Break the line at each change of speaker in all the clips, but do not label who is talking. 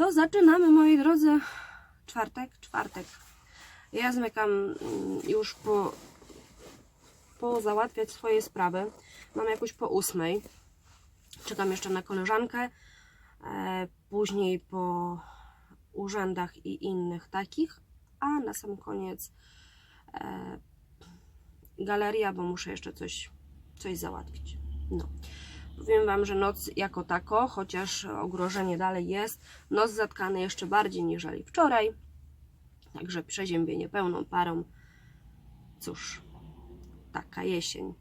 To zaczynamy, moi drodzy, czwartek, czwartek. Ja zmykam mm, już po, po załatwiać swoje sprawy. Mam jakoś po ósmej. Czekam jeszcze na koleżankę. E, później po urzędach i innych takich. A na sam koniec e, galeria, bo muszę jeszcze coś, coś załatwić. No. Powiem Wam, że noc jako tako, chociaż ogrożenie dalej jest, noc zatkana jeszcze bardziej niżeli wczoraj. Także przeziębienie pełną parą. Cóż, taka jesień.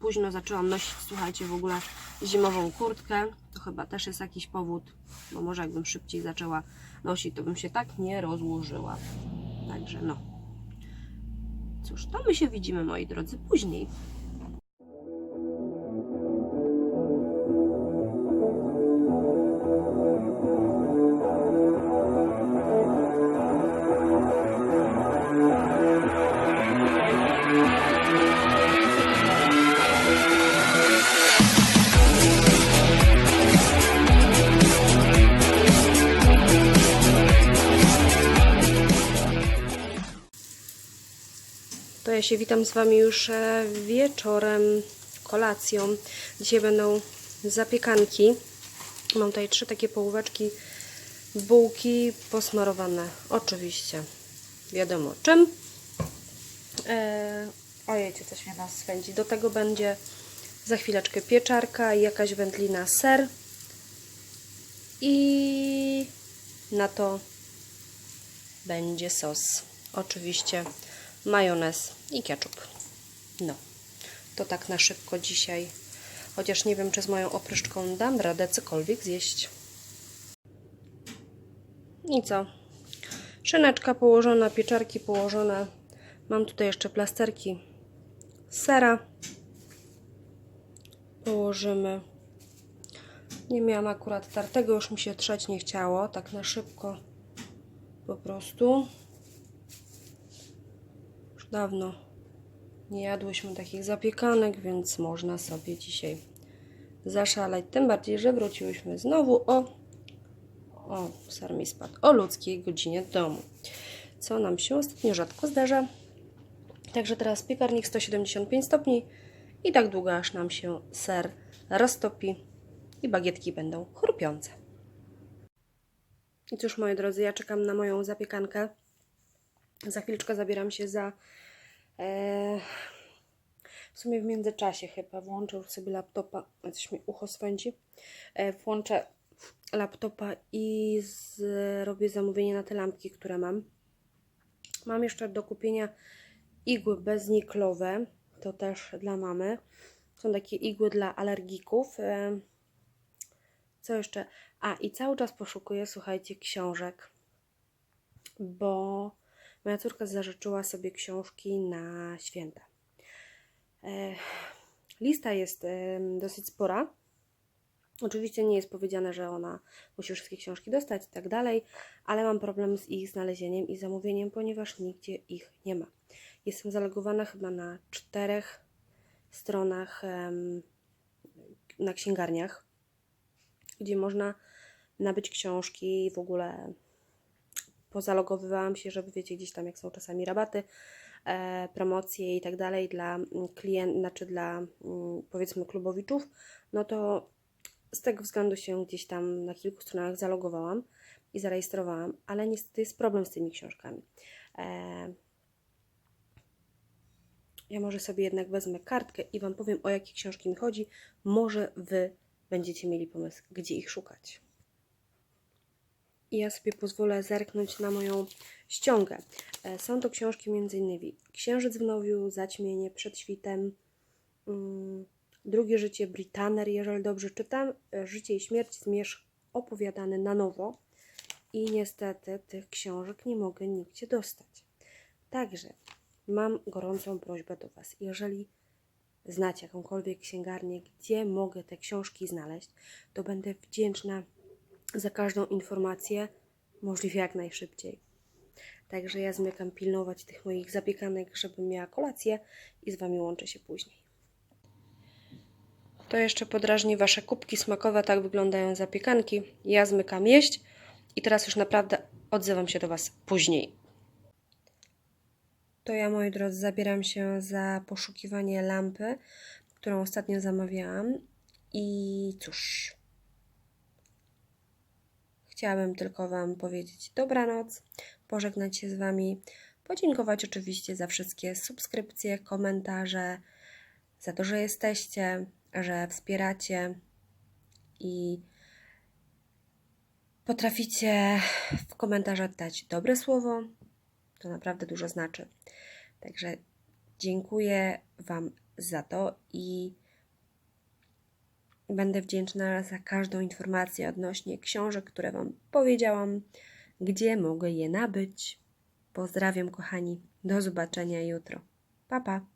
Późno zaczęłam nosić, słuchajcie, w ogóle zimową kurtkę. To chyba też jest jakiś powód, bo może jakbym szybciej zaczęła nosić, to bym się tak nie rozłożyła. Także no. Cóż, to my się widzimy, moi drodzy, później. Ja się witam z Wami już e, wieczorem, kolacją. Dzisiaj będą zapiekanki. Mam tutaj trzy takie połóweczki bułki posmarowane. Oczywiście, wiadomo czym. E, ojejcie, coś mnie nas swędzi. Do tego będzie za chwileczkę pieczarka jakaś wędlina ser. I na to będzie sos. Oczywiście majonez i ketchup. No, to tak na szybko dzisiaj. Chociaż nie wiem, czy z moją opryszczką dam radę cokolwiek zjeść. I co? Szyneczka położona, pieczarki położone. Mam tutaj jeszcze plasterki sera. Położymy. Nie miałam akurat tartego, już mi się trzeć nie chciało. Tak na szybko po prostu. Dawno nie jadłyśmy takich zapiekanek, więc można sobie dzisiaj zaszaleć. Tym bardziej, że wróciłyśmy znowu o o, ser mi spadł, o ludzkiej godzinie domu. Co nam się ostatnio rzadko zdarza. Także teraz piekarnik 175 stopni i tak długo, aż nam się ser roztopi i bagietki będą chrupiące. I cóż, moi drodzy, ja czekam na moją zapiekankę. Za chwileczkę zabieram się za. E, w sumie w międzyczasie chyba włączę już sobie laptopa. Coś mi ucho swędzi. E, włączę laptopa i zrobię zamówienie na te lampki, które mam. Mam jeszcze do kupienia igły bezniklowe. To też dla mamy. Są takie igły dla alergików. E, Co jeszcze? A i cały czas poszukuję, słuchajcie, książek, bo moja córka zażyczyła sobie książki na święta. E, Lista jest dosyć spora. Oczywiście nie jest powiedziane, że ona musi wszystkie książki dostać i tak dalej, ale mam problem z ich znalezieniem i zamówieniem, ponieważ nigdzie ich nie ma. Jestem zalogowana chyba na czterech stronach na księgarniach, gdzie można nabyć książki w ogóle pozalogowywałam się, żeby wiecie, gdzieś tam jak są czasami rabaty, e, promocje i tak dalej dla klientów, znaczy dla mm, powiedzmy klubowiczów, no to z tego względu się gdzieś tam na kilku stronach zalogowałam i zarejestrowałam, ale niestety jest problem z tymi książkami. E, ja może sobie jednak wezmę kartkę i Wam powiem, o jakie książki mi chodzi. Może Wy będziecie mieli pomysł, gdzie ich szukać. I ja sobie pozwolę zerknąć na moją ściągę. E, Są to książki m.in. Księżyc w Nowiu, Zaćmienie przed świtem, mm, Drugie życie Britaner, jeżeli dobrze czytam, e, Życie i śmierć zmierzch opowiadane na nowo. I niestety tych książek nie mogę nigdzie dostać. Także mam gorącą prośbę do Was. Jeżeli znacie jakąkolwiek księgarnię, gdzie mogę te książki znaleźć, to będę wdzięczna za każdą informację, możliwie jak najszybciej. Także ja zmykam pilnować tych moich zapiekanek, żebym miała kolację i z Wami łączę się później. To jeszcze podrażni Wasze kubki smakowe, tak wyglądają zapiekanki. Ja zmykam jeść i teraz już naprawdę odzywam się do Was później. To ja, moi drodzy, zabieram się za poszukiwanie lampy, którą ostatnio zamawiałam. I cóż, chciałabym tylko Wam powiedzieć dobranoc, pożegnać się z Wami, podziękować oczywiście za wszystkie subskrypcje, komentarze, za to, że jesteście, że wspieracie i potraficie w komentarzach dać dobre słowo. To naprawdę dużo znaczy. Także dziękuję Wam za to i będę wdzięczna za każdą informację odnośnie książek, które Wam powiedziałam, gdzie mogę je nabyć. Pozdrawiam, kochani. Do zobaczenia jutro. Pa, pa.